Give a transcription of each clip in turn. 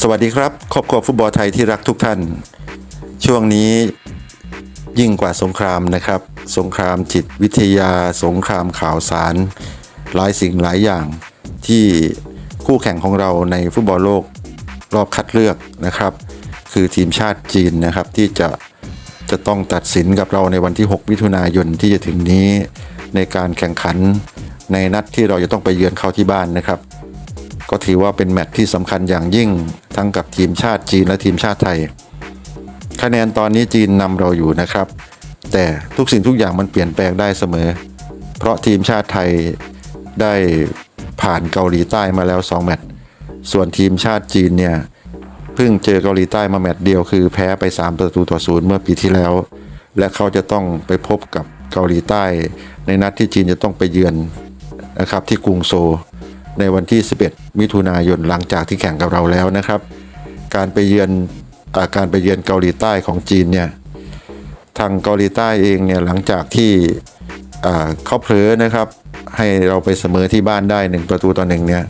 สวัสดีครับครอบครัวฟุตบอลไทยที่รักทุกท่าน ช่วงนี้ยิ่งกว่าสงครามนะครับ สงครามจิตวิทยาสงครามข่าวสาร หลายสิ่งหลายอย่างที่คู่แข่งของเราในฟุตบอลโลกรอบคัดเลือกนะครับ คือทีมชาติจีนนะครับที่จะจะต้องตัดสินกับเราในวันที่ 6 มิถุนายนที่จะถึงนี้ในการแข่งขันในนัดที่เราจะต้องไปเยือนเขาที่บ้านนะครับ ก็ถือว่าเป็นแมตช์ที่สำคัญอย่างยิ่งทั้งกับทีมชาติจีนและทีมชาติไทย คะแนนตอนนี้จีนนำเราอยู่นะครับ แต่ทุกสิ่งทุกอย่างมันเปลี่ยนแปลงได้เสมอ เพราะทีมชาติไทยได้ผ่านเกาหลีใต้มาแล้ว 2 แมตช์ส่วนทีมชาติจีนเนี่ยเพิ่งเจอเกาหลีใต้มาแมตช์เดียวคือแพ้ไป 3 ประตูต่อศูนย์เมื่อปีที่แล้ว และเขาจะต้องไปพบกับเกาหลีใต้ ในนัดที่จีนจะต้องไปเยือนนะครับที่กรุงโซ ในวันที่ 11 มิถุนายนหลังจากที่แข่งกับเราแล้วนะครับ การไปเยือนอาการไปเยือนเกาหลีใต้ของจีนเนี่ยทางเกาหลีใต้เองเนี่ยหลังจากที่เขาเผลอนะครับ ให้เราไปเสมอที่บ้านได้หนึ่งประตูต่อหนึ่งเนี่ย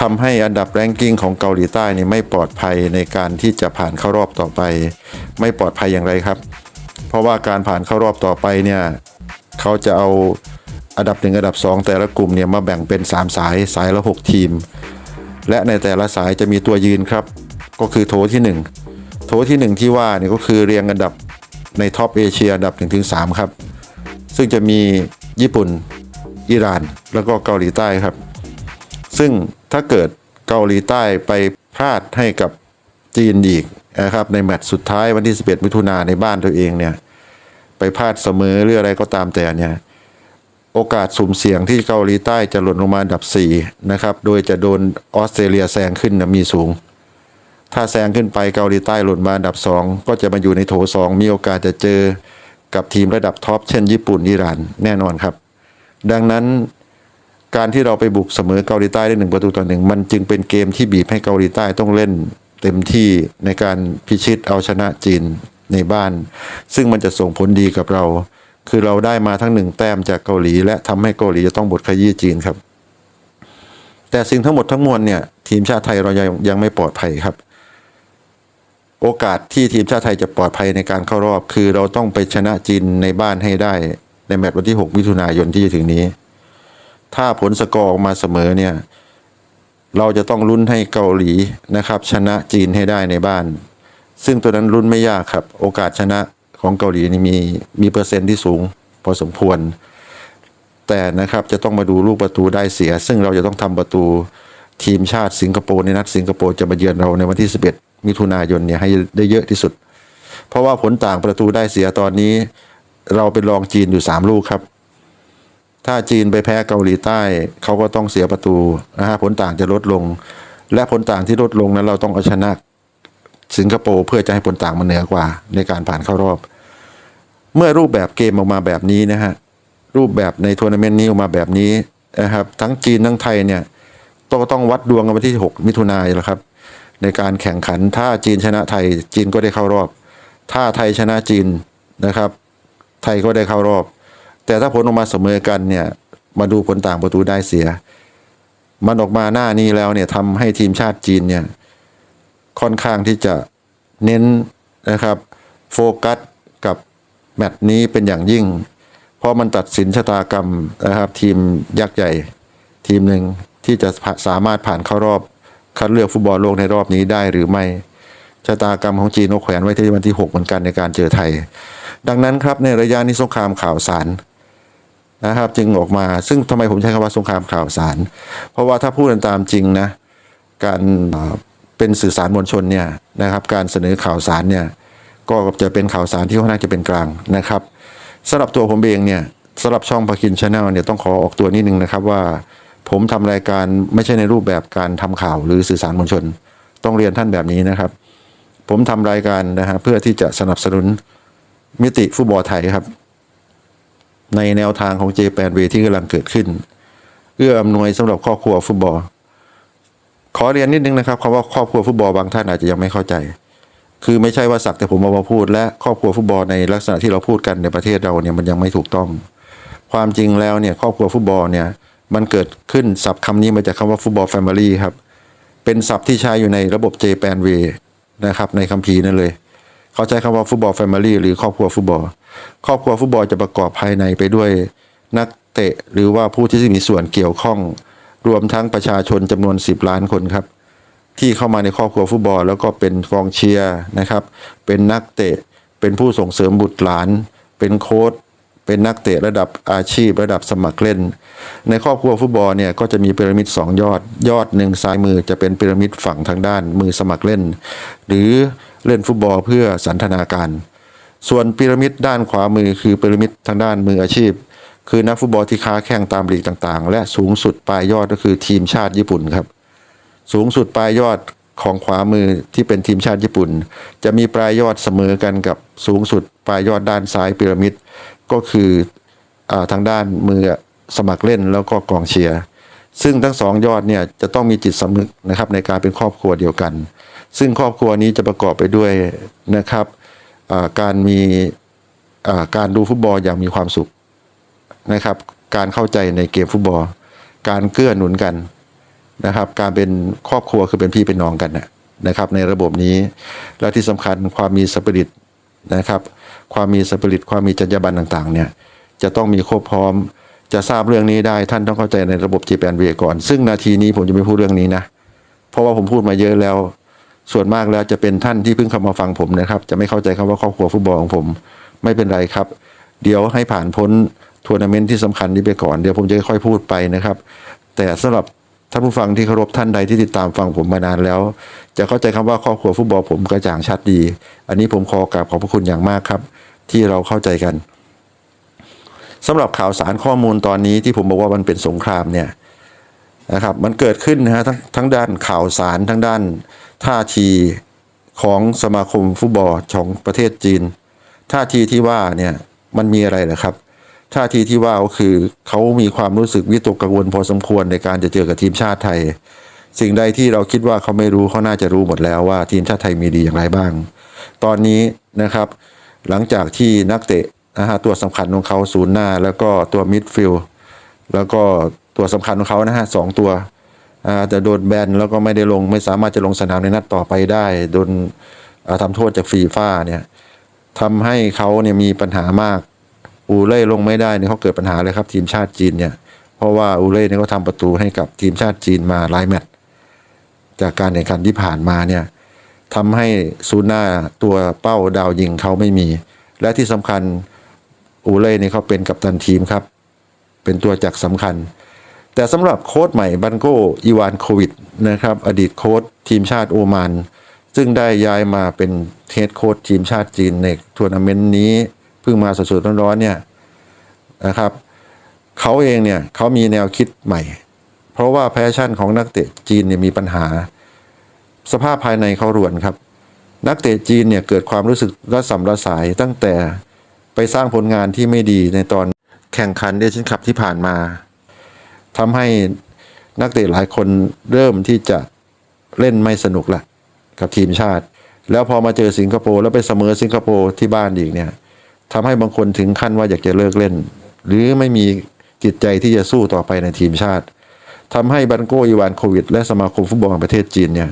ทำให้อันดับแรงกิ้งของเกาหลีใต้เนี่ยไม่ปลอดภัยในการที่จะผ่านเข้ารอบต่อไป ไม่ปลอดภัยอย่างไรครับ เพราะว่าการผ่านเข้ารอบต่อไปเนี่ยเขาจะเอา อันดับหนึ่งอันดับ 2 แต่ละกลุ่มเนี่ยมาแบ่งเป็น 3 สายสายละ 6 ทีม และในแต่ละสายจะมีตัวยืนครับ ก็คือโถที่ 1 โถที่ 1 ที่ว่าเนี่ยก็คือเรียงอันดับในท็อปเอเชียอันดับ1ถึง3ครับ ซึ่งจะมีญี่ปุ่นอิหร่าน แล้วก็เกาหลีใต้ครับ ซึ่งถ้าเกิดเกาหลีใต้ไปพลาดให้กับจีนอีกนะครับในแมตช์สุดท้ายวันที่ 11 มิถุนาในบ้านตัวเองเนี่ยไปพลาดเสมอหรืออะไรก็ตามแต่เนี่ย โอกาสสุ่มเสี่ยงที่เกาหลีใต้จะหล่นลงมาอันดับ 4 นะครับ โดยจะโดนออสเตรเลียแซงขึ้นนะมีสูง ถ้าแซงขึ้นไปเกาหลีใต้หล่นมาอันดับ 2 ก็จะมาอยู่ในโถ 2 มีโอกาสจะเจอกับทีมระดับท็อปเช่นญี่ปุ่นอิหร่านแน่นอนครับ ดังนั้นการที่เราไปบุกเสมอเกาหลีใต้ได้หนึ่งประตูต่อหนึ่งมันจึงเป็นเกมที่บีบให้เกาหลีใต้ต้องเล่นเต็มที่ในการพิชิตเอาชนะจีนในบ้าน ซึ่งมันจะส่งผลดีกับเรา คือเราได้มาทั้งหนึ่งแต้มจากเกาหลี และทำให้เกาหลีจะต้องบทขยี้จีนครับ แต่สิ่งทั้งหมดทั้งมวลเนี่ย ทีมชาติไทยเรายังยังไม่ปลอดภัยครับ โอกาสที่ทีมชาติไทยจะปลอดภัยในการเข้ารอบ คือเราต้องไปชนะจีนในบ้านให้ได้ในแมตช์วันที่ 6 มิถุนายนที่จะถึงนี้ ถ้าผลสกอร์ออกมาเสมอเนี่ยเราจะต้องลุ้นให้เกาหลีนะครับ ชนะจีนให้ได้ในบ้าน ซึ่งตัวนั้นลุ้นไม่ยากครับ โอกาสชนะ ของเกาหลีนี่มีมีเปอร์เซ็นต์ที่สูงพอสมควร แต่นะครับจะต้องมาดูลูกประตูได้เสีย ซึ่งเราจะต้องทำประตูทีมชาติสิงคโปร์ในนัดสิงคโปร์จะมาเยือนเราในวันที่ 11 มิถุนายนเนี่ยให้ได้เยอะที่สุด เพราะว่าผลต่างประตูได้เสียตอนนี้ เราเป็นรองจีนอยู่ 3 ลูกครับถ้าจีนไปแพ้เกาหลีใต้เขาก็ต้องเสียประตูนะฮะผลต่างจะลดลง และผลต่างที่ลดลงนั้นเราต้องเอาชนะ สิงคโปร์เพื่อจะให้ผลต่างมันเหนือกว่าในการผ่านเข้ารอบ เมื่อรูปแบบเกมออกมาแบบนี้นะฮะรูปแบบในทัวร์นาเมนต์นี้ออกมาแบบนี้นะครับ ทั้งจีนทั้งไทยเนี่ยต้องต้องวัดดวงกันวันที่ 6 มิถุนายนแล้วครับ ในการแข่งขันถ้าจีนชนะไทย จีนก็ได้เข้ารอบ ถ้าไทยชนะจีนนะครับ ไทยก็ได้เข้ารอบ แต่ถ้าผลออกมาเสมอกันเนี่ยมาดูผลต่างประตูได้เสีย มันออกมาหน้านี้แล้วเนี่ยทำให้ทีมชาติจีนเนี่ย ค่อนข้างที่จะเน้นนะครับโฟกัสกับแมตช์นี้เป็นอย่างยิ่ง เพราะมันตัดสินชะตากรรมนะครับ ทีมยักษ์ใหญ่ทีมหนึ่งที่จะสามารถผ่านเข้ารอบคัดเลือกฟุตบอลโลกในรอบนี้ได้หรือไม่ชะตากรรมของจีนก็แขวนไว้ที่วันที่ 6 เหมือนกันในการเจอไทย ดังนั้นครับในระยะนี้สงครามข่าวสารนะครับ จึงออกมาซึ่งทำไมผมใช้คำว่าสงครามข่าวสาร เพราะว่าถ้าพูดกันตามจริงนะการ เป็นสื่อสารมวลชนเนี่ยนะครับ การเสนอข่าวสารเนี่ยก็จะเป็นข่าวสารที่ค่อนข้างจะเป็นกลางนะครับสำหรับตัวผมเองเนี่ยสำหรับช่องพาคินชาแนลเนี่ยต้องขอออกตัวนิดนึงนะครับว่า ผมทำรายการไม่ใช่ในรูปแบบการทำข่าวหรือสื่อสารมวลชน ต้องเรียนท่านแบบนี้นะครับ ผมทำรายการนะฮะเพื่อที่จะสนับสนุนมิติฟุตบอลไทยครับ ในแนวทางของเจแปนเวที่กำลังเกิดขึ้น เอื้ออำนวยสำหรับครอบครัวฟุตบอล ขอเรียนนิดนึงนะครับคำว่าครอบครัวฟุตบอลบางท่านอาจจะยังไม่เข้าใจ คือไม่ใช่ว่าสักแต่ผมเอามาพูด และครอบครัวฟุตบอลในลักษณะที่เราพูดกันในประเทศเราเนี่ยมันยังไม่ถูกต้อง ความจริงแล้วเนี่ยครอบครัวฟุตบอลเนี่ยมันเกิดขึ้นศัพท์คำนี้มาจากคำว่าฟุตบอลแฟมิลี่ครับเป็นศัพท์ที่ใช้อยู่ในระบบ Japan Way นะครับในคัมภีร์นั่นเลย เขาใช้คำว่าฟุตบอลแฟมิลี่หรือครอบครัวฟุตบอล ครอบครัวฟุตบอลจะประกอบภายในไปด้วยนักเตะหรือว่าผู้ที่มีส่วนเกี่ยวข้อง รวมทั้งประชาชนจำนวน 10 ล้านคนครับ ที่เข้ามาในครอบครัวฟุตบอล แล้วก็เป็นกองเชียร์นะครับ เป็นนักเตะ เป็นผู้ส่งเสริมบุตรหลาน เป็นโค้ชเป็นนักเตะระดับอาชีพระดับสมัครเล่น ในครอบครัวฟุตบอลเนี่ยก็จะมีพีระมิด2 ยอด ยอดหนึ่งซ้ายมือจะเป็นพีระมิดฝั่งทางด้านมือสมัครเล่น หรือเล่นฟุตบอลเพื่อสันทนาการ ส่วนพีระมิดด้านขวามือคือพีระมิดทางด้านมืออาชีพ คือนักฟุตบอลที่ค้าแข่งตามลีกต่างๆ และสูงสุดปลายยอดก็คือทีมชาติญี่ปุ่นครับ สูงสุดปลายยอดของขวามือที่เป็นทีมชาติญี่ปุ่น จะมีปลายยอดเสมอกันกับสูงสุดปลายยอดด้านซ้ายพีระมิดก็คืออทางด้านมือสมัครเล่นแล้วก็กองเชียร์ซึ่งทั้งสองยอดเนี่ยจะต้องมีจิตสำนึกนะครับในการเป็นครอบครัวเดียวกัน ซึ่งครอบครัวนี้จะประกอบไปด้วยนะครับการมีการดูฟุตบอลอย่างมีความสุข นะครับ การเข้าใจในเกมฟุตบอล การเกื้อหนุนกันนะครับ การเป็นครอบครัวคือเป็นพี่เป็นน้องกันนะครับ ในระบบนี้ และที่สำคัญความมีสปิริตนะครับ ความมีสปิริตความมีจรรยาบรรณต่างๆเนี่ยจะต้องมีครบพร้อม จะทราบเรื่องนี้ได้ท่านต้องเข้าใจในระบบ g p n v ก่อน ซึ่งนาทีนี้ผมจะไม่พูดเรื่องนี้นะ เพราะว่าผมพูดมาเยอะแล้ว ส่วนมากแล้วจะเป็นท่านที่เพิ่งเข้ามาฟังผมนะครับ จะไม่เข้าใจคำว่าครอบครัวฟุตบอลของผม ไม่เป็นไรครับ เดี๋ยวให้ผ่านพ้น ทัวร์นาเมนต์ที่สำคัญนี้ไปก่อนเดี๋ยวผมจะค่อยพูดไปนะครับ แต่สำหรับท่านผู้ฟังที่เคารพท่านใดที่ติดตามฟังผมมานานแล้ว จะเข้าใจคำว่าครอบครัวฟุตบอลผมกระจ่างชัดดี อันนี้ผมขอกราบขอบพระคุณอย่างมากครับ ที่เราเข้าใจกันสำหรับข่าวสารข้อมูลตอนนี้ที่ผมบอกว่ามันเป็นสงครามเนี่ยนะครับมันเกิดขึ้นนะฮะทั้งทั้งด้านข่าวสารทั้งด้านท่าทีของสมาคมฟุตบอลของประเทศจีน ท่าทีที่ว่าเนี่ยมันมีอะไรเหรอครับ ท่าทีที่ว่าก็คือเขามีความรู้สึกวิตกกังวลพอสมควรในการจะเจอกับทีมชาติไทย สิ่งใดที่เราคิดว่าเขาไม่รู้เขาน่าจะรู้หมดแล้วว่าทีมชาติไทยมีดีอย่างไรบ้าง ตอนนี้นะครับ หลังจากที่นักเตะนะฮะตัวสำคัญของเขาศูนย์หน้า แล้วก็ตัวมิดฟิลด์แล้วก็ตัวสำคัญของเขานะฮะสองตัวอ่าแต่โดนแบนแล้วก็ไม่ได้ลงไม่สามารถจะลงสนามในนัดต่อไปได้โดนอ่าทำโทษจากฟีฟ่าเนี่ยทำให้เขาเนี่ยมีปัญหามาก อูเล่ลงไม่ได้เนี่ยเขาเกิดปัญหาเลยครับ ทีมชาติจีนเนี่ยเพราะว่าอูเล่เนี่ยเขาทำประตูให้กับทีมชาติจีนมาหลายแมตช์จากการแข่งขันที่ผ่านมาเนี่ยทำให้ซูน่าตัวเป้าดาวยิงเขาไม่มี และที่สำคัญอูเล่เนี่ยเขาเป็นกัปตันทีมครับ เป็นตัวจักรสำคัญ แต่สำหรับโค้ชใหม่บันโกอีวานโควิดนะครับ อดีตโค้ชทีมชาติโอมานซึ่งได้ย้ายมาเป็นเฮดโค้ชทีมชาติจีนในทัวร์นาเมนต์นี้ เพิ่งมาสดๆร้อนๆเนี่ยนะครับเขาเองเนี่ยเขามีแนวคิดใหม่ เพราะว่าแพชชั่นของนักเตะจีนเนี่ยมีปัญหา สภาพภายในเขารวนครับ นักเตะจีนเนี่ยเกิดความรู้สึกระสำระสายตั้งแต่ไปสร้างผลงานที่ไม่ดีในตอนแข่งขันเดชินคัพที่ผ่านมาทำให้นักเตะหลายคนเริ่มที่จะเล่นไม่สนุกละกับทีมชาติ แล้วพอมาเจอสิงคโปร์แล้วไปเสมอสิงคโปร์ที่บ้านอีกเนี่ย ทำให้บางคนถึงขั้นว่าอยากจะเลิกเล่น หรือไม่มีจิตใจที่จะสู้ต่อไปในทีมชาติทำให้บันโกอีวานโควิด และสมาคมฟุตบอลแห่งประเทศจีนเนี่ย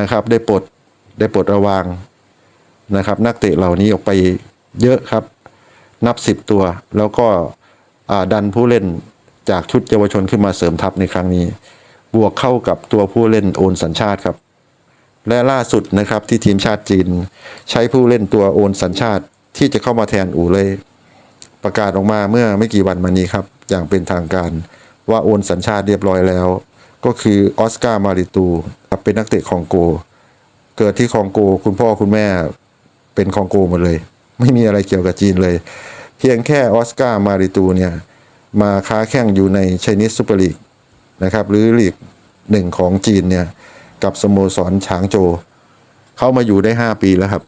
นะครับได้ปลดได้ปลดระวางนะครับนักเตะเหล่านี้ออกไปเยอะครับ นับสิบตัว แล้วก็ดันผู้เล่นจากชุดเยาวชนขึ้นมาเสริมทัพในครั้งนี้ บวกเข้ากับตัวผู้เล่นโอนสัญชาติครับ และล่าสุดนะครับที่ทีมชาติจีน ใช้ผู้เล่นตัวโอนสัญชาติ ที่จะเข้ามาแทนอูเล่ประกาศออกมาเมื่อไม่กี่วันมานี้ครับ อย่างเป็นทางการว่าโอนสัญชาติเรียบร้อยแล้ว ก็คือออสการ์มาริตูเป็นนักเตะคองโก เกิดที่คองโก คุณพ่อคุณแม่เป็นคองโกหมดเลย ไม่มีอะไรเกี่ยวกับจีนเลย เพียงแค่ออสการ์มาริตูเนี่ยมาค้าแข่งอยู่ในไชนีสซูเปอร์ลีกนะครับหรือลีกหนึ่งของจีนเนี่ยกับสโมสรฉางโจ เข้ามาอยู่ได้ห้าปีแล้วครับ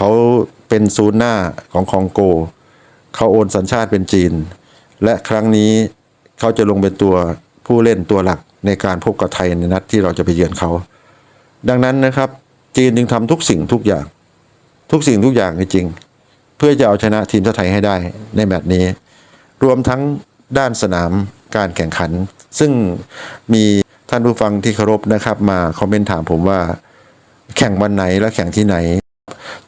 เขาเป็นศูนย์หน้าของคองโก เขาโอนสัญชาติเป็นจีน และครั้งนี้เขาจะลงเป็นตัวผู้เล่นตัวหลักในการพบกับไทยในนัดที่เราจะไปเยือนเขา ดังนั้นนะครับ จีนจึงทำทุกสิ่งทุกอย่าง ทุกสิ่งทุกอย่างจริง เพื่อจะเอาชนะทีมชาติไทยให้ได้ในแมตช์นี้ รวมทั้งด้านสนามการแข่งขัน ซึ่งมีท่านผู้ฟังที่เคารพนะครับ มาคอมเมนต์ถามผมว่า แข่งวันไหนและแข่งที่ไหน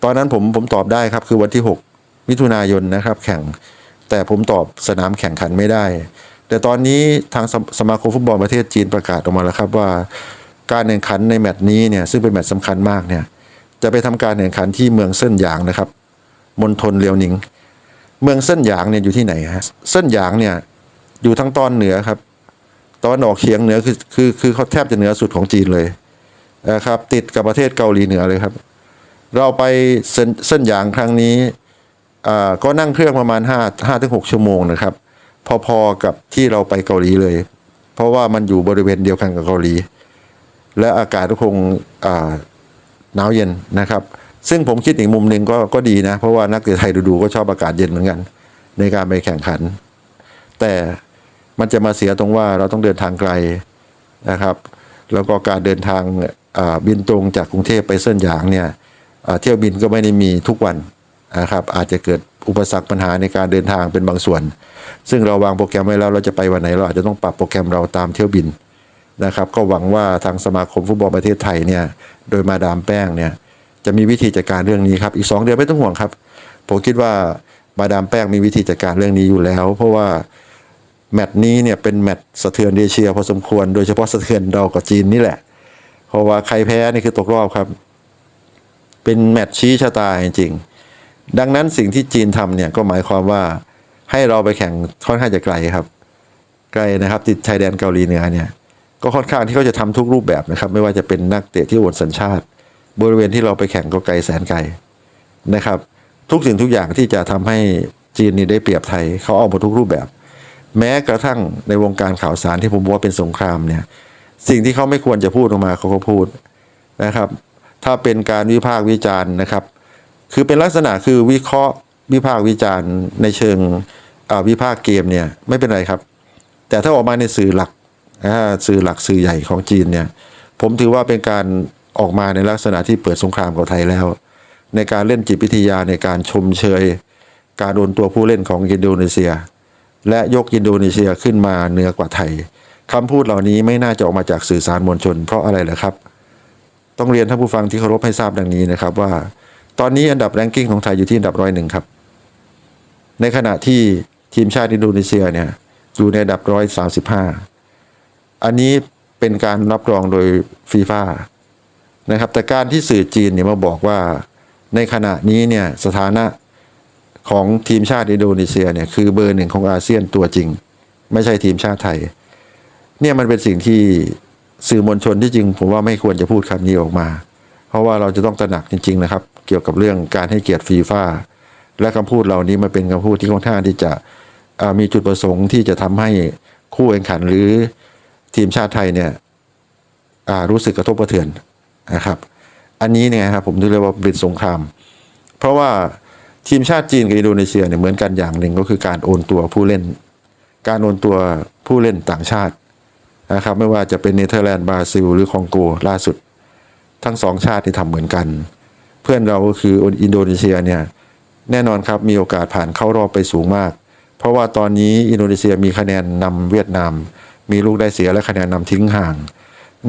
ตอนนั้นผมผมตอบได้ครับคือวันที่ 6 มิถุนายนนะครับ แข่งแต่ผมตอบสนามแข่งขันไม่ได้ แต่ตอนนี้ทางสมสมาคมฟุตบอลประเทศจีนประกาศออกมาแล้วครับว่า การแข่งขันในแมตช์นี้เนี่ยซึ่งเป็นแมตช์สำคัญมากเนี่ยจะไปทำการแข่งขันที่เมืองเส้นหยางนะครับมณฑลเลียวหนิง เมืองเส้นหยางเนี่ยอยู่ที่ไหนฮะเส้นหยางเนี่ยอยู่ทางตอนเหนือครับตอนออกเฉียงเหนือคือคือคือเขาแทบจะเหนือสุดของจีนเลยนะครับติดกับประเทศเกาหลีเหนือเลยครับ เราไปเส้นเส้นหยางครั้งนี้ก็นั่งเครื่องประมาณ5 5ถึง6ชั่วโมงนะครับ พอๆกับที่เราไปเกาหลีเลย เพราะว่ามันอยู่บริเวณเดียวกันกับเกาหลี และอากาศก็คงหนาวเย็นนะครับ ซึ่งผมคิดอีกมุมหนึ่งก็ก็ดีนะ เพราะว่านักเตะไทยดูๆก็ชอบอากาศเย็นเหมือนกัน ในการไปแข่งขัน แต่มันจะมาเสียตรงว่าเราต้องเดินทางไกลนะครับ แล้วก็การเดินทางบินตรงจากกรุงเทพไปเส้นหยางเนี่ย เที่ยวบินก็ไม่ได้มีทุกวันนะครับอาจจะเกิดอุปสรรคปัญหาในการเดินทางเป็นบางส่วน ซึ่งเราวางโปรแกรมไว้แล้วเราจะไปวันไหนเราอาจจะต้องปรับโปรแกรมเราตามเที่ยวบินนะครับ ก็หวังว่าทางสมาคมฟุตบอลประเทศไทยเนี่ยโดยมาดามแป้งเนี่ยจะมีวิธีจัดการเรื่องนี้ครับอีกสองเดือนไม่ต้องห่วงครับ ผมคิดว่ามาดามแป้งมีวิธีจัดการเรื่องนี้อยู่แล้ว เพราะว่าแมตช์นี้เนี่ยเป็นแมตช์สะเทือนเอเชียพอสมควรโดยเฉพาะสะเทือนเรากับจีนนี่แหละ เพราะว่าใครแพ้นี่คือตกรอบครับ เป็นแมตช์ชี้ชะตาจริงๆดังนั้นสิ่งที่จีนทำเนี่ยก็หมายความว่าให้เราไปแข่งค่อนข้างจะไกลครับ ไกลนะครับติดชายแดนเกาหลีเหนือเนี่ยก็ค่อนข้างที่เขาจะทำทุกรูปแบบนะครับ ไม่ว่าจะเป็นนักเตะที่โอนสัญชาติ บริเวณที่เราไปแข่งก็ไกลแสนไกลนะครับ ทุกสิ่งทุกอย่างที่จะทำให้จีนนี่ได้เปรียบไทยเขาเอาหมดทุกรูปแบบ แม้กระทั่งในวงการข่าวสารที่ผมบอกว่าเป็นสงครามเนี่ยสิ่งที่เขาไม่ควรจะพูดออกมาเขาก็พูดนะครับ ถ้าเป็นการวิพากษ์วิจารณ์นะครับ คือเป็นลักษณะคือวิเคราะห์วิพากษ์วิจารณ์ในเชิงวิพากษ์เกมเนี่ยไม่เป็นไรครับ แต่ถ้าออกมาในสื่อหลักสื่อหลักสื่อใหญ่ของจีนเนี่ยผมถือว่าเป็นการออกมาในลักษณะที่เปิดสงครามกับไทยแล้ว ในการเล่นจิตวิทยาในการชมเชย การโดนตัวผู้เล่นของอินโดนีเซีย และยกอินโดนีเซียขึ้นมาเหนือกว่าไทยคำพูดเหล่านี้ไม่น่าจะออกมาจากสื่อสารมวลชน เพราะอะไรเหรอครับ ต้องเรียนท่านผู้ฟังที่เคารพให้ทราบดังนี้นะครับว่า ตอนนี้อันดับแรงกิ้งของไทยอยู่ที่อันดับร้อยหนึ่งครับ ในขณะที่ทีมชาติอินโดนีเซียเนี่ยอยู่ในอันดับร้อยสาสิบห้าอันนี้เป็นการรับรองโดยฟีฟ่านะครับแต่การที่สื่อจีนเนี่ยมาบอกว่าในขณะนี้เนี่ยสถานะของทีมชาติอินโดนีเซียเนี่ยคือเบอร์หนึ่งของอาเซียนตัวจริง ไม่ใช่ทีมชาติไทย เนี่ยมันเป็นสิ่งที่ สื่อมวลชนที่จริงผมว่าไม่ควรจะพูดคำนี้ออกมา เพราะว่าเราจะต้องตระหนักจริง ๆ นะครับ เกี่ยวกับเรื่องการให้เกียรติฟีฟ่าและคำพูดเหล่านี้มันเป็นคำพูดที่ค่อนข้างที่จะมีจุดประสงค์ที่จะทำให้คู่แข่งขันหรือทีมชาติไทยเนี่ยรู้สึกกระทบกระเทือนนะครับ อันนี้เนี่ยครับผมเรียกว่าเป็นสงคราม เพราะว่าทีมชาติจีนกับอินโดนีเซียเนี่ยเหมือนกันอย่างหนึ่งก็คือการโอนตัวผู้เล่น การโอนตัวผู้เล่นต่างชาติ นะครับไม่ว่าจะเป็นเนเธอร์แลนด์บราซิล หรือคองโกล่าสุด ทั้งสองชาติที่ทำเหมือนกัน เพื่อนเราก็คืออินโดนีเซียเนี่ยแน่นอนครับมีโอกาสผ่านเข้ารอบไปสูงมาก เพราะว่าตอนนี้อินโดนีเซียมีคะแนนนำเวียดนาม มีลูกได้เสียและคะแนนนำทิ้งห่าง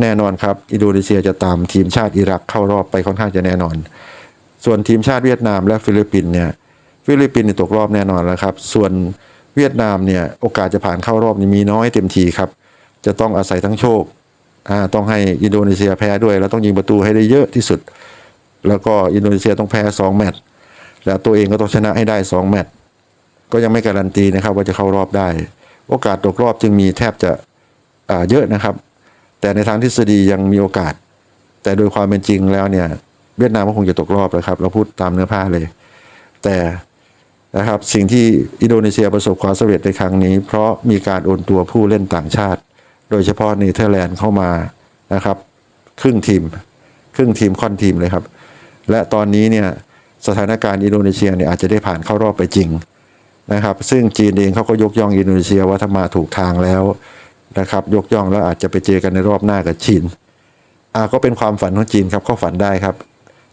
แน่นอนครับอินโดนีเซียจะตามทีมชาติอิรักเข้ารอบไปค่อนข้างจะแน่นอน ส่วนทีมชาติเวียดนามและฟิลิปปินส์เนี่ยฟิลิปปินส์ตกรอบแน่นอนแล้วครับ ส่วนเวียดนามเนี่ยโอกาสจะผ่านเข้ารอบนี่มีน้อยเต็มทีครับ จะต้องอาศัยทั้งโชคต้องให้อินโดนีเซียแพ้ด้วย แล้วต้องยิงประตูให้ได้เยอะที่สุด แล้วก็อินโดนีเซียต้องแพ้สองแมตช์แล้วตัวเองก็ต้องชนะให้ได้สองแมตช์ก็ยังไม่การันตีนะครับว่าจะเข้ารอบได้ โอกาสตกรอบจึงมีแทบจะเยอะนะครับ แต่ในทางทฤษฎียังมีโอกาส แต่โดยความเป็นจริงแล้วเนี่ยเวียดนามก็คงจะตกรอบแล้วครับ เราพูดตามเนื้อผ้าเลย แต่นะครับสิ่งที่อินโดนีเซียประสบความสำเร็จในครั้งนี้ เพราะมีการโอนตัวผู้เล่นต่างชาติ โดยเฉพาะเนเธอร์แลนด์เข้ามานะครับ ครึ่งทีม ครึ่งทีมค่อนทีมเลยครับ และตอนนี้เนี่ยสถานการณ์อินโดนีเซียเนี่ยอาจจะได้ผ่านเข้ารอบไปจริงนะครับ ซึ่งจีนเองเขาก็ยกย่องอินโดนีเซียว่าถ้ามาถูกทางแล้วนะครับ ยกย่องแล้วอาจจะไปเจอกันในรอบหน้ากับจีนอ่าก็เป็นความฝันของจีนครับเขาฝันได้ครับ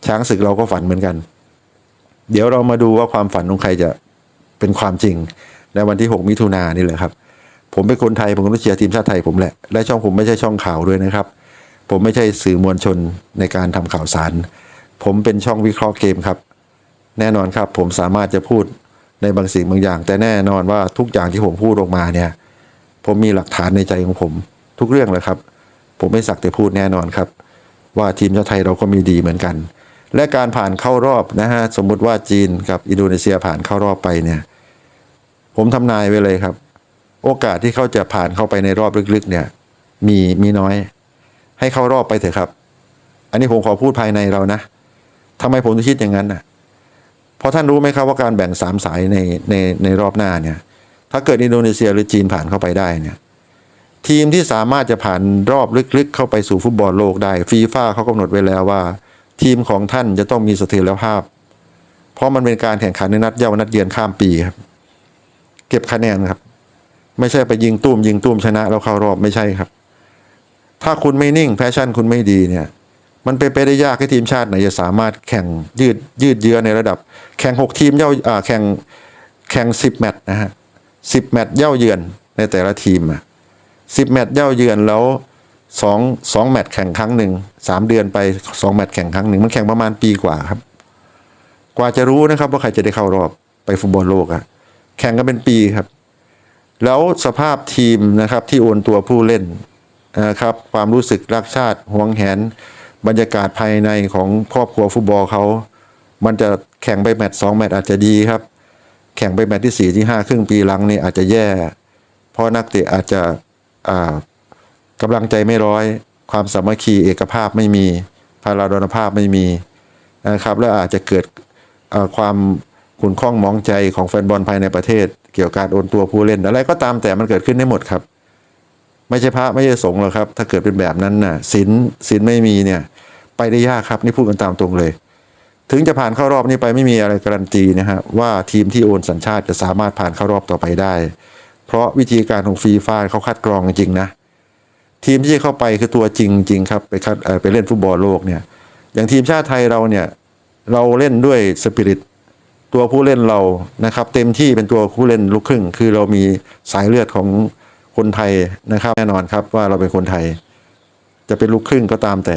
ช้างศึกเราก็ฝันเหมือนกัน เดี๋ยวเรามาดูว่าความฝันของใครจะเป็นความจริงในวันที่ 6 มิถุนายนนี่แหละครับ ผมเป็นคนไทยผมก็ต้องเชียร์ทีมชาติไทยผมแหละ และช่องผมไม่ใช่ช่องข่าวด้วยนะครับ ผมไม่ใช่สื่อมวลชนในการทำข่าวสาร ผมเป็นช่องวิเคราะห์เกมครับ แน่นอนครับ ผมสามารถจะพูดในบางสิ่งบางอย่าง แต่แน่นอนว่าทุกอย่างที่ผมพูดออกมาเนี่ย ผมมีหลักฐานในใจของผม ทุกเรื่องเลยครับ ผมไม่สักแต่พูดแน่นอนครับ ว่าทีมชาติไทยเราก็มีดีเหมือนกัน และการผ่านเข้ารอบนะฮะสมมุติว่าจีนกับอินโดนีเซียผ่านเข้ารอบไปเนี่ย ผมทำนายไว้เลยครับ โอกาสที่เขาจะผ่านเข้าไปในรอบลึกๆ เนี่ย มีมีน้อย ให้เข้ารอบไปเถอะครับ อันนี้ผมขอพูดภายในเรานะทำไมผมถึงคิดอย่างนั้นน่ะเพราะท่านรู้ไหมครับว่าการแบ่งสามสายในในในรอบหน้าเนี่ย ถ้าเกิดอินโดนีเซียหรือจีนผ่านเข้าไปได้เนี่ย ทีมที่สามารถจะผ่านรอบลึกๆ เข้าไปสู่ฟุตบอลโลกได้ฟีฟ่าเขากำหนดไว้แล้วว่า ทีมของท่านจะต้องมีเสถียรภาพ เพราะมันเป็นการแข่งขันในนัดเย้านัดเยือนข้ามปีครับ เก็บคะแนนครับ ไม่ใช่ไปยิงตุ้มยิงตุ้มชนะแล้วเข้ารอบไม่ใช่ครับ ถ้าคุณไม่นิ่งแพชชั่นคุณไม่ดีเนี่ย มันเป็นไปได้ยากให้ทีมชาติไหนจะสามารถแข่งยืดยืดเยื้อในระดับ แข่งหกทีมเย่าแข่งแข่งสิบแมตช์นะฮะสิบแมตช์เย้าเยือนในแต่ละทีมอะสิบแมตช์เย้าเยือนแล้วสองสองแมตช์แข่งครั้งหนึ่งสามเดือนไปสองแมตช์แข่งครั้งหนึ่งมันแข่งประมาณปีกว่าครับ กว่าจะรู้นะครับว่าใครจะได้เข้ารอบไปฟุตบอลโลกอะแข่งกันเป็นปีครับ แล้วสภาพทีมนะครับที่โอนตัวผู้เล่นนะครับความรู้สึกรักชาติห่วงแหน บรรยากาศภายในของครอบครัวฟุตบอลเขา มันจะแข่งไปแมตช์สองแมตช์อาจจะดีครับ แข่งไปแมตช์ที่สี่ที่ห้าครึ่งปีหลังนี่อาจจะแย่ เพราะนักเตะอาจจะอ่ากำลังใจไม่ร้อย ความสามัคคีเอกภาพไม่มีพาราดอนภาพไม่มีนะครับและอาจจะเกิดเอ่อความ ขุ่นข้องมองใจของแฟนบอลภายในประเทศ เกี่ยวกับการโอนตัวผู้เล่นอะไรก็ตามแต่มันเกิดขึ้นได้หมดครับ ไม่ใช่พระไม่ใช่สงฆ์หรอกครับ ถ้าเกิดเป็นแบบนั้นน่ะศีลศีลไม่มีเนี่ยไปได้ยากครับนี่พูดกันตามตรงเลย ถึงจะผ่านเข้ารอบนี้ไปไม่มีอะไรการันตีนะฮะว่าทีมที่โอนสัญชาติจะสามารถผ่านเข้ารอบต่อไปได้ เพราะวิธีการของฟีฟ่าเขาคัดกรองจริงนะทีมที่เข้าไปคือตัวจริงจริงครับไปคัดไปเล่นฟุตบอลโลกเนี่ยอย่างทีมชาติไทยเราเนี่ยเราเล่นด้วยสปิริต ตัวผู้เล่นเรานะครับ เต็มที่เป็นตัวผู้เล่นลูกครึ่ง คือเรามีสายเลือดของคนไทยนะครับ แน่นอนครับว่าเราเป็นคนไทย จะเป็นลูกครึ่งก็ตามแต่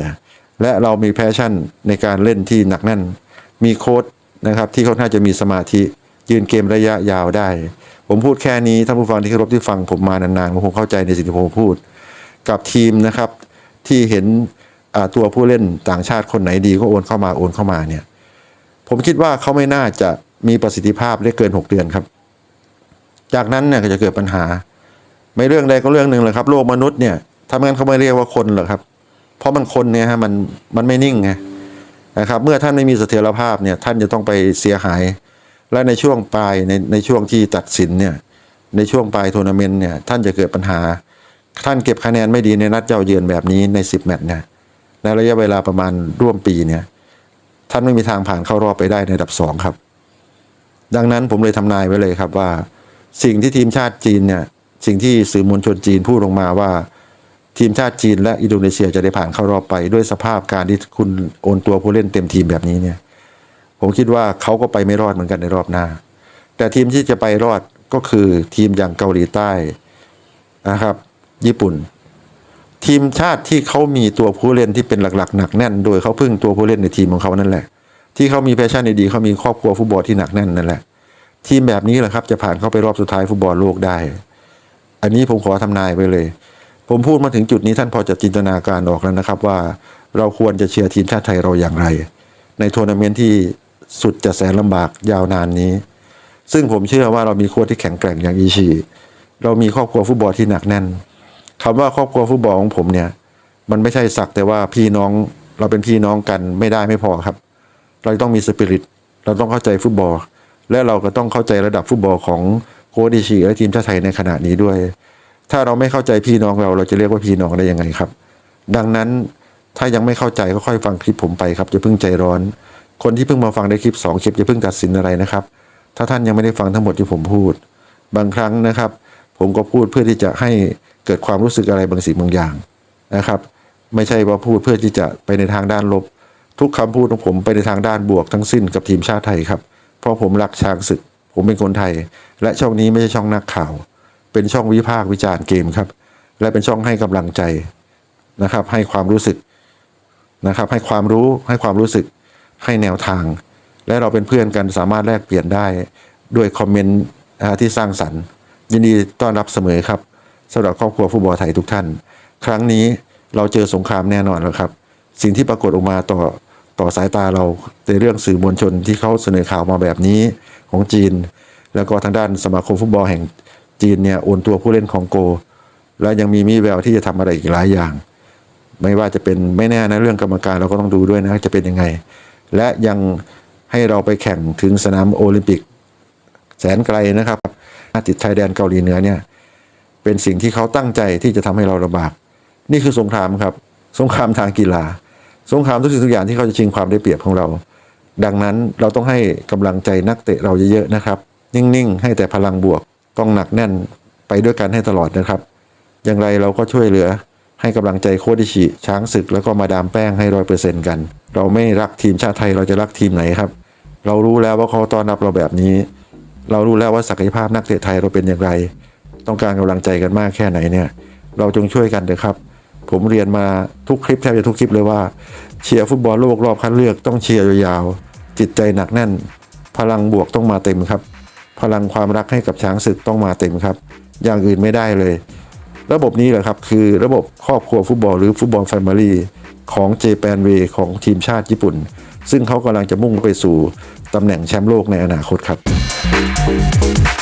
และเรามีแพชชั่นในการเล่นที่หนักแน่น มีโค้ดนะครับ ที่ค่อนข้างจะมีสมาธิยืนเกมระยะยาวได้ ผมพูดแค่นี้ท่านผู้ฟังที่เคารพที่ฟังผมมานานๆผมคงเข้าใจในสิ่งที่ผมพูด กับทีมนะครับที่เห็นตัวผู้เล่นต่างชาติคนไหนดีก็โอนเข้ามาโอนเข้ามาเนี่ย ผมคิดว่าเขาไม่น่าจะมีประสิทธิภาพได้เกิน 6 เดือนครับ จากนั้นเนี่ยก็จะเกิดปัญหา ไม่เรื่องใดก็เรื่องหนึ่งเลยครับ โลกมนุษย์เนี่ยทำงั้นเขาไม่เรียกว่าคนหรอกครับ เพราะมันคนเนี่ยฮะมันมันไม่นิ่งไงนะครับ เมื่อท่านไม่มีเสถียรภาพเนี่ยท่านจะต้องไปเสียหาย และในช่วงปลายในในช่วงที่ตัดสินเนี่ยในช่วงปลายทัวร์นาเมนต์เนี่ยท่านจะเกิดปัญหา ท่านเก็บคะแนนไม่ดีในนัดเจ้าเยือนแบบนี้ใน 10 แมตช์เนี่ยในระยะเวลาประมาณร่วมปีเนี่ย ท่านไม่มีทางผ่านเข้ารอบไปได้ในดับสองครับ ดังนั้นผมเลยทำนายไว้เลยครับว่า สิ่งที่ทีมชาติจีนเนี่ยสิ่งที่สื่อมวลชนจีนพูดลงมาว่า ทีมชาติจีนและอินโดนีเซียจะได้ผ่านเข้ารอบไป ด้วยสภาพการที่คุณโอนตัวผู้เล่นเต็มทีมแบบนี้เนี่ย ผมคิดว่าเขาก็ไปไม่รอดเหมือนกันในรอบหน้า แต่ทีมที่จะไปรอดก็คือทีมอย่างเกาหลีใต้นะครับ ญี่ปุ่น ทีมชาติที่เขามีตัวผู้เล่นที่เป็นหลักๆหนักแน่น โดยเขาพึ่งตัวผู้เล่นในทีมของเขานั่นแหละ ที่เขามีแพชชั่นดีเขามีครอบครัวฟุตบอลที่หนักแน่นนั่นแหละ ทีมแบบนี้แหละครับจะผ่านเข้าไปรอบสุดท้ายฟุตบอลโลกได้ อันนี้ผมขอทำนายไว้เลย ผมพูดมาถึงจุดนี้ท่านพอจะจินตนาการออกแล้วนะครับว่าเราควรจะเชียร์ทีมชาติไทยเราอย่างไร ในทัวร์นาเมนต์ที่สุดจะแสนลำบากยาวนานนี้ ซึ่งผมเชื่อว่าเรามีโค้ชที่แข็งแกร่งอย่างอีชี เรามีครอบครัวฟุตบอลที่หนักแน่น คำว่าครอบครัวฟุตบอลของผมเนี่ย มันไม่ใช่สักแต่ว่าพี่น้องเราเป็นพี่น้องกันไม่ได้ไม่พอครับ เราต้องมีสปิริตเราต้องเข้าใจฟุตบอล และเราก็ต้องเข้าใจระดับฟุตบอลของโค้ชดิชีและทีมชาติไทยในขณะนี้ด้วย ถ้าเราไม่เข้าใจพี่น้องเราเราจะเรียกว่าพี่น้องได้ยังไงครับ ดังนั้นถ้ายังไม่เข้าใจก็ค่อยฟังคลิปผมไปครับอย่าเพิ่งใจร้อน คนที่เพิ่งมาฟังได้คลิปสองคลิปอย่าเพิ่งตัดสินอะไรนะครับ ถ้าท่านยังไม่ได้ฟังทั้งหมดที่ผมพูด บางครั้งนะครับ ผมก็พูดเพื่อที่จะให้ เกิดความรู้สึกอะไรบางสิ่งบางอย่างนะครับ ไม่ใช่ว่าพูดเพื่อที่จะไปในทางด้านลบ ทุกคำพูดของผมไปในทางด้านบวกทั้งสิ้นกับทีมชาติไทยครับ เพราะผมรักช้างศึก ผมเป็นคนไทย และช่องนี้ไม่ใช่ช่องนักข่าว เป็นช่องวิพากษ์วิจารณ์เกมครับ และเป็นช่องให้กำลังใจนะครับ ให้ความรู้สึกนะครับ ให้ความรู้ให้ความรู้สึกให้แนวทาง และเราเป็นเพื่อนกันสามารถแลกเปลี่ยนได้ด้วยคอมเมนต์นะฮะที่สร้างสรรค์ยินดีต้อนรับเสมอครับ สำหรับครอบครัวฟุตบอลไทยทุกท่าน ครั้งนี้เราเจอสงครามแน่นอนแล้วครับ สิ่งที่ปรากฏออกมาต่อต่อสายตาเราในเรื่องสื่อมวลชนที่เขาเสนอข่าวมาแบบนี้ของจีน แล้วก็ทางด้านสมาคมฟุตบอลแห่งจีนเนี่ยโอนตัวผู้เล่นของโก และยังมีมีแววที่จะทำอะไรอีกหลายอย่าง ไม่ว่าจะเป็นไม่แน่นะเรื่องกรรมการเราก็ต้องดูด้วยนะจะเป็นยังไง และยังให้เราไปแข่งถึงสนามโอลิมปิก แสนไกลนะครับติดชายแดนเกาหลีเหนือเนี่ย เป็นสิ่งที่เขาตั้งใจที่จะทำให้เราลำบาก นี่คือสงครามครับ สงครามทางกีฬา สงครามทุกสิ่งทุกอย่างที่เขาจะชิงความได้เปรียบของเรา ดังนั้นเราต้องให้กำลังใจนักเตะเราเยอะๆนะครับ นิ่งๆ ให้แต่พลังบวกต้องหนักแน่นไปด้วยกันให้ตลอดนะครับ อย่างไรเราก็ช่วยเหลือให้กำลังใจโค้ชอิชิ ช้างศึกแล้วก็มาดามแป้งให้ร้อยเปอร์เซ็นต์กัน เราไม่รักทีมชาติไทยเราจะรักทีมไหนครับ เรารู้แล้วว่าเขาต้อนรับเราแบบนี้ เรารู้แล้วว่าศักยภาพนักเตะไทยเราเป็นอย่างไร ต้องการกำลังใจกันมากแค่ไหนเนี่ย เราจงช่วยกันเถอะครับ ผมเรียนมาทุกคลิปแทบจะทุกคลิปเลยว่าเชียร์ฟุตบอลโลกรอบคัดเลือกต้องเชียร์ยาวๆจิตใจหนักแน่น พลังบวกต้องมาเต็มครับ พลังความรักให้กับช้างศึกต้องมาเต็มครับ อย่างอื่นไม่ได้เลย ระบบนี้แหละครับคือระบบครอบครัวฟุตบอลหรือฟุตบอลแฟมิลี่ของเจแปนเวของทีมชาติญี่ปุ่น ซึ่งเขากำลังจะมุ่งไปสู่ตำแหน่งแชมป์โลกในอนาคตครับ